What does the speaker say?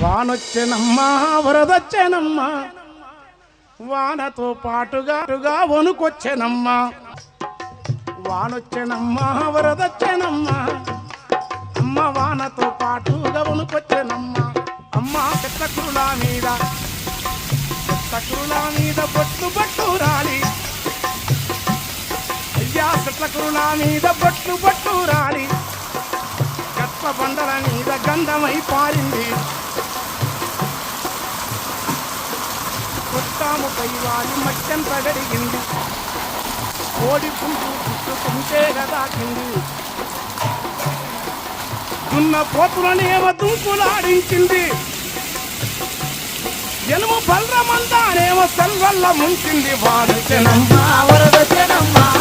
వానొచ్చెనమ్మా వరదొచ్చెనమ్మా. వానతో పాటుగా పాటుగా వణుకొచ్చెనమ్మా. వానొచ్చెనమ్మా వరదొచ్చెనమ్మా. అమ్మ వానతో పాటుగా వణుకొచ్చెనమ్మా. అమ్మ పెద్ద కురుల మీద చెట్ల మీద బొట్టు బట్టు రాలి. అయ్యా చెట్ల మీద బొట్లు బట్టు రాలి. కట్ల బండల మీద గంధమై పారింది. కొట్టాము పైవాలి మట్టెంత గడిగింది కోడి పుంజు పుట్టుకుంటే గదాకింది దున్న ఏమ దుంకులాడించింది. ఎనుము బల్రమందానేమో సెల్వల్ల ముంచింది వాడు వాడుచెనమ్మ వరద వానతో